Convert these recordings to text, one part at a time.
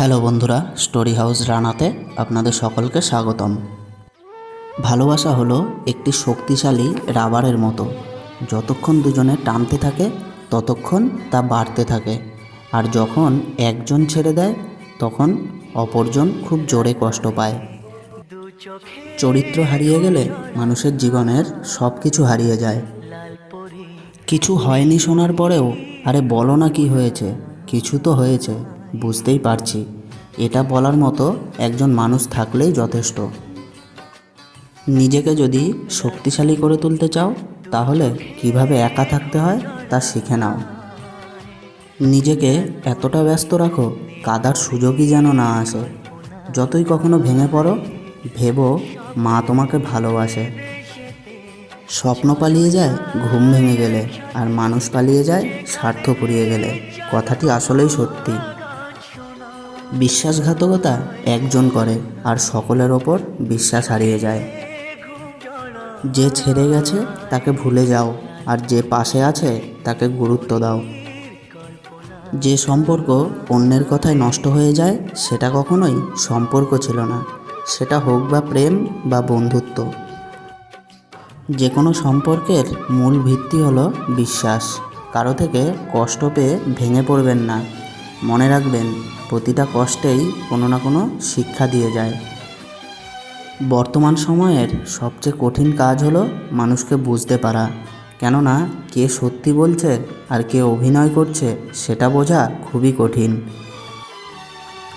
Hello বন্ধুরা, story house রানাতে আপনাদের সকলকে স্বাগতম। ভালোবাসা হলো একটি শক্তিশালী রাবারের মতো। যতক্ষণ দুজনে টানতে থাকে, ততক্ষণ তা বাড়তে থাকে। আর যখন একজন ছেড়ে দেয়, তখন অপরজন খুব জোরে কষ্ট পায়। চরিত্র হারিয়ে গেলে মানুষের জীবনের সব কিছু হারিয়ে যায়। কিছু হয়নি শোনার পরেও, আরে বলো না কি হয়েছে? কিছু তো হয়েছে। বুঝতেই পারছি। এটা বলার মতো একজন মানুষ থাকলেই যথেষ্ট। নিজেকে যদি শক্তিশালী করে তুলতে চাও, তাহলে কীভাবে একা থাকতে হয় তা শিখে নাও। নিজেকে এতটা ব্যস্ত রাখো, কাদার সুযোগই যেন না আসে। যতই কখনো ভেঙে পড়ো, ভেবো মা তোমাকে ভালোবাসে। স্বপ্ন পালিয়ে যায় ঘুম ভেঙে গেলে, আর মানুষ পালিয়ে যায় স্বার্থ ফুরিয়ে গেলে। কথাটি আসলেই সত্যি। বিশ্বাসঘাতকতা একজন করে আর সকলের ওপর বিশ্বাস হারিয়ে যায়। যে ছেড়ে গেছে, তাকে ভুলে যাও, আর যে পাশে আছে, তাকে গুরুত্ব দাও। যে সম্পর্ক অন্যের কথায় নষ্ট হয়ে যায়, সেটা কখনোই সম্পর্ক ছিল না। সেটা হোক বা প্রেম বা বন্ধুত্ব। যে কোনো সম্পর্কের মূল ভিত্তি হলো বিশ্বাস। কারও থেকে কষ্ট পেয়ে ভেঙে পড়বেন না। মনে রাখবেন, প্রতিটা কষ্টেই কোনো না কোনো শিক্ষা দিয়ে যায়। বর্তমান সময়ের সবচেয়ে কঠিন কাজ হলো মানুষকে বুঝতে পারা। কেননা, কে সত্যি বলছে আর কে অভিনয় করছে, সেটা বোঝা খুবই কঠিন।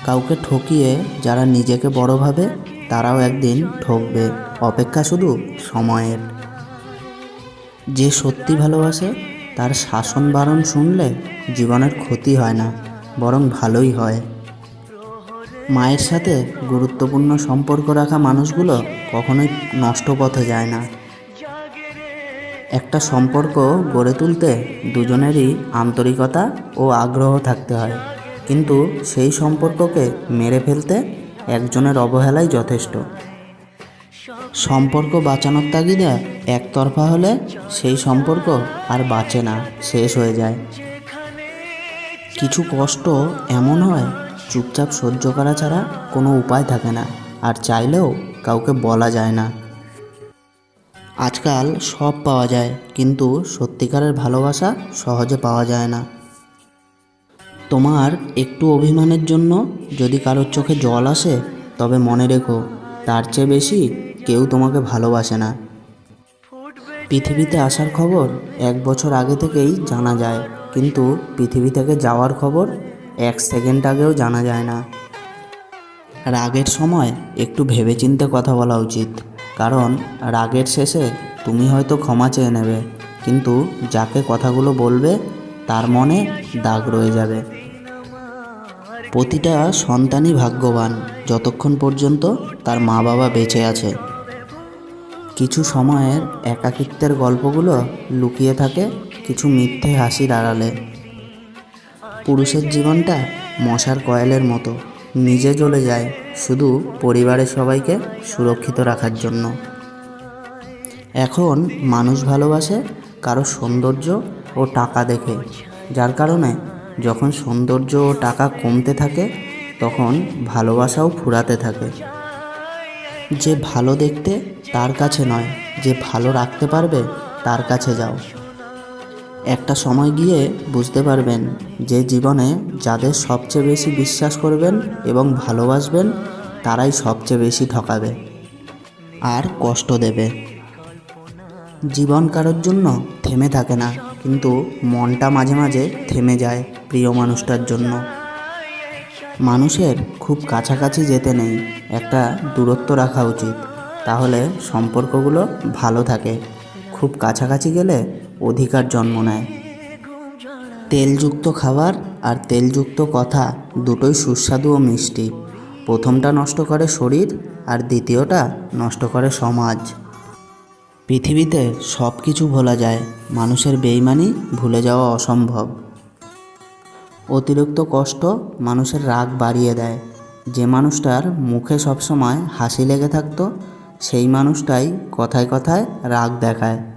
কাউকে ঠকিয়ে যারা নিজেকে বড় ভাবে, তারাও একদিন ঠকবে। অপেক্ষা শুধু সময়ের। যে সত্যি ভালোবাসে, তার শাসন বারণ শুনলে জীবনের ক্ষতি হয় না। বরং ভালোই হয়। মায়ের সাথে গুরুত্বপূর্ণ সম্পর্ক রাখা মানুষগুলো কখনোই নষ্ট পথে যায় না। একটা সম্পর্ক গড়ে তুলতে দুজনেরই আন্তরিকতা ও আগ্রহ থাকতে হয়। কিন্তু সেই সম্পর্ককে মেরে ফেলতে একজনের অবহেলাই যথেষ্ট। সম্পর্ক বাঁচানোর তাগিদে একতরফা হলে সেই সম্পর্ক আর বাঁচে না, শেষ হয়ে যায়। কিছু কষ্ট এমন হয়, চুপচাপ সহ্য করা ছাড়া কোনো উপায় থাকে না, আর চাইলেও কাউকে বলা যায় না। আজকাল সব পাওয়া যায়, কিন্তু সত্যিকারের ভালোবাসা সহজে পাওয়া যায় না। তোমার একটু অভিমানের জন্য যদি কারোর চোখে জল আসে, তবে মনে রেখো, তার চেয়ে বেশি কেউ তোমাকে ভালোবাসে না। পৃথিবীতে আসার খবর এক বছর আগে থেকেই জানা যায় কিন্তু পৃথিবী থেকে যাওয়ার খবর এক সেকেন্ড আগেও জানা যায় না। রাগের সময় একটু ভেবেচিন্তে কথা বলা উচিত, কারণ রাগের শেষে তুমি হয়তো ক্ষমা চেয়ে নেবে, কিন্তু যাকে কথাগুলো বলবে, তার মনে দাগ রয়ে যাবে। প্রতিটা সন্তানই ভাগ্যবান, যতক্ষণ পর্যন্ত তার মা বাবা বেঁচে আছে। কিছু সময়ের একাকিত্বের গল্পগুলো লুকিয়ে থাকে কিছু মিথ্যে হাসির আড়ালে। পুরুষের জীবনটা মশার কয়েলের মতো। নিজে জ্বলে যায় শুধু পরিবারের সবাইকে সুরক্ষিত রাখার জন্য। এখন মানুষ ভালোবাসে কারও সৌন্দর্য ও টাকা দেখে। যার কারণে যখন সৌন্দর্য ও টাকা কমতে থাকে, তখন ভালোবাসাও ফুরাতে থাকে। যে ভালো দেখতে তার কাছে নয়, যে ভালো রাখতে পারবে তার কাছে যাও। একটা সময় গিয়ে বুঝতে পারবেন যে জীবনে যাদের সবচেয়ে বেশি বিশ্বাস করবেন এবং ভালোবাসবেন, তারাই সবচেয়ে বেশি ঠকাবে আর কষ্ট দেবে। জীবন কারোর জন্য থেমে থাকে না, কিন্তু মনটা মাঝে মাঝে থেমে যায় প্রিয় মানুষটার জন্য। মানুষের খুব কাছাকাছি যেতে নেই, একটা দূরত্ব রাখা উচিত। তাহলে সম্পর্কগুলো ভালো থাকে। খুব কাছাকাছি গেলে অধিকার জন্ম নেয়। তেলযুক্ত খাবার আর তেলযুক্ত কথা দুটোই সুস্বাদু ও মিষ্টি। প্রথমটা নষ্ট করে শরীর আর দ্বিতীয়টা নষ্ট করে সমাজ। পৃথিবীতে সব কিছু ভোলা যায়, মানুষের বেইমানি ভুলে যাওয়া অসম্ভব। অতিরিক্ত কষ্ট মানুষের রাগ বাড়িয়ে দেয়। যে মানুষটার মুখে সবসময় হাসি লেগে থাকতো, সেই মানুষটাই কথায় কথায় রাগ দেখায়।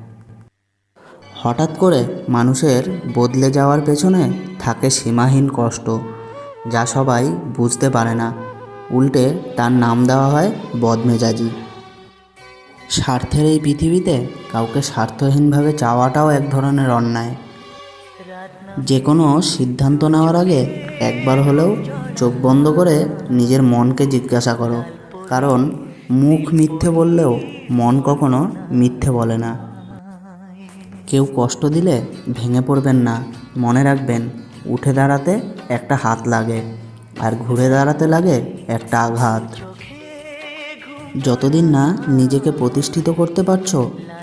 হঠাৎ করে মানুষের বদলে যাওয়ার পেছনে থাকে সীমাহীন কষ্ট, যা সবাই বুঝতে পারে না। উল্টে তার নাম দেওয়া হয় বদমেজাজি। স্বার্থের এই পৃথিবীতে কাউকে স্বার্থহীনভাবে চাওয়াটাও এক ধরনের অন্যায়। যে কোনো সিদ্ধান্ত নেওয়ার আগে একবার হলেও চোখ বন্ধ করে নিজের মনকে জিজ্ঞাসা করো, কারণ মুখ মিথ্যে বললেও মন কখনো মিথ্যে বলে না। কেউ কষ্ট দিলে ভেঙে পড়বেন না, মনে রাখবেন, উঠে দাঁড়াতে একটা হাত লাগে আর ঘুরে দাঁড়াতে লাগে একটা আঘাত। যতদিন না নিজেকে প্রতিষ্ঠিত করতে পারছ,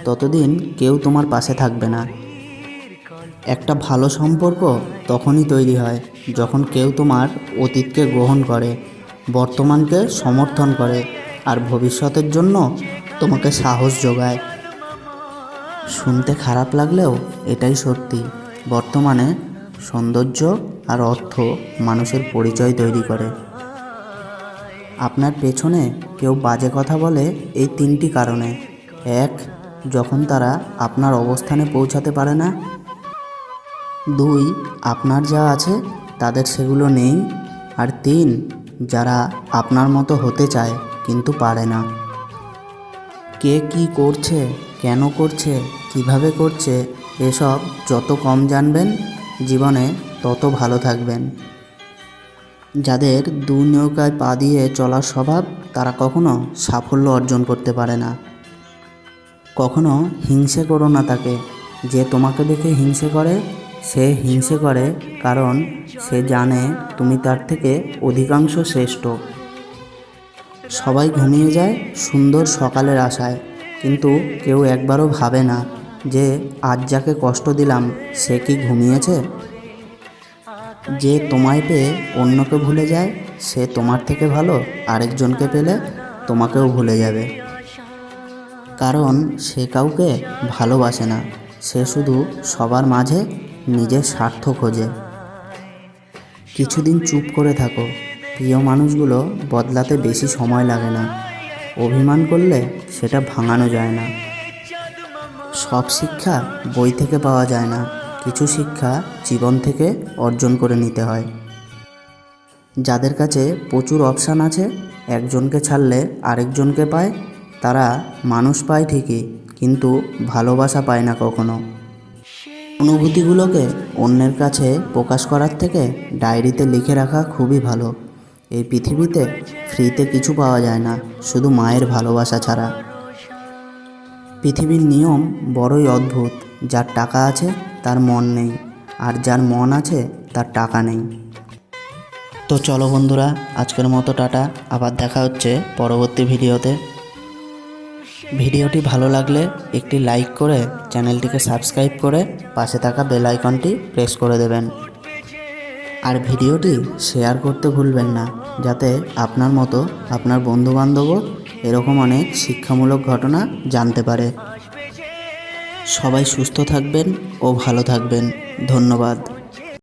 ততদিন কেউ তোমার পাশে থাকবে না। একটা ভালো সম্পর্ক তখনই তৈরি হয় যখন কেউ তোমার অতীতকে গ্রহণ করে, বর্তমানকে সমর্থন করে আর ভবিষ্যতের জন্য তোমাকে সাহস যোগায়। শুনতে খারাপ লাগলেও এটাই সত্যি। বর্তমানে সৌন্দর্য আর অর্থ মানুষের পরিচয় তৈরি করে। আপনার পেছনে কেউ বাজে কথা বলে এই তিনটি কারণে। এক, যখন তারা আপনার অবস্থানে পৌঁছাতে পারে না। দুই, আপনার যা আছে তাদের সেগুলো নেই। আর তিন, যারা আপনার মতো হতে চায় কিন্তু পারে না। কে কি করছে, কেন করছে, কীভাবে করছে, এসব যত কম জানবেন, জীবনে তত ভালো থাকবেন। যাদের দু নৌকায় পা দিয়ে চলার স্বভাব, তারা কখনো সাফল্য অর্জন করতে পারে না। কখনো হিংসে করো না তাকে। যে তোমাকে দেখে হিংসে করে, সে হিংসে করে, কারণ সে জানে তুমি তার থেকে অধিকাংশ শ্রেষ্ঠ। সবাই ঘুমিয়ে যায়, সুন্দর সকালের আশায়। কিন্তু কেউ একবারও ভাবে না যে আজ যাকে কষ্ট দিলাম, সে কি ঘুমিয়েছে? যে তোমায় পেয়ে অন্যকে ভুলে যায়, সে তোমার থেকে ভালো, আরেকজনকে পেলে তোমাকেও ভুলে যাবে। কারণ সে কাউকে ভালোবাসে না, সে শুধু সবার মাঝে নিজের স্বার্থ খোঁজে। কিছুদিন চুপ করে থাকো প্রিয় মানুষগুলো বদলাতে বেশি সময় লাগে না। অভিমান করলে সেটা ভাঙানো যায় না। সব শিক্ষা বই থেকে পাওয়া যায় না। কিছু শিক্ষা জীবন থেকে অর্জন করে নিতে হয়। যাদের কাছে প্রচুর অপশান আছে, একজনকে ছাড়লে আরেকজনকে পায়, তারা মানুষ পায় ঠিকই, কিন্তু ভালোবাসা পায় না কখনো। অনুভূতিগুলোকে অন্যের কাছে প্রকাশ করার থেকে ডায়েরিতে লিখে রাখা খুবই ভালো। এই পৃথিবীতে ফ্রিতে কিছু পাওয়া যায় না, শুধু মায়ের ভালোবাসা ছাড়া। পৃথিবীর নিয়ম বড়ই অদ্ভুত, যার টাকা আছে তার মন নেই, আর যার মন আছে তার টাকা নেই। তো চলো বন্ধুরা, আজকের মতো টাটা, আবার দেখা হচ্ছে পরবর্তী ভিডিওতে। ভিডিওটি ভালো লাগলে একটি লাইক করে চ্যানেলটিকে সাবস্ক্রাইব করে পাশে থাকা বেল আইকনটি প্রেস করে দেবেন। আর ভিডিওটি শেয়ার করতে ভুলবেন না, যাতে আপনার মতো আপনার বন্ধুবান্ধবও এরকম অনেক শিক্ষামূলক ঘটনা জানতে পারে। সবাই সুস্থ থাকবেন ও ভালো থাকবেন। ধন্যবাদ।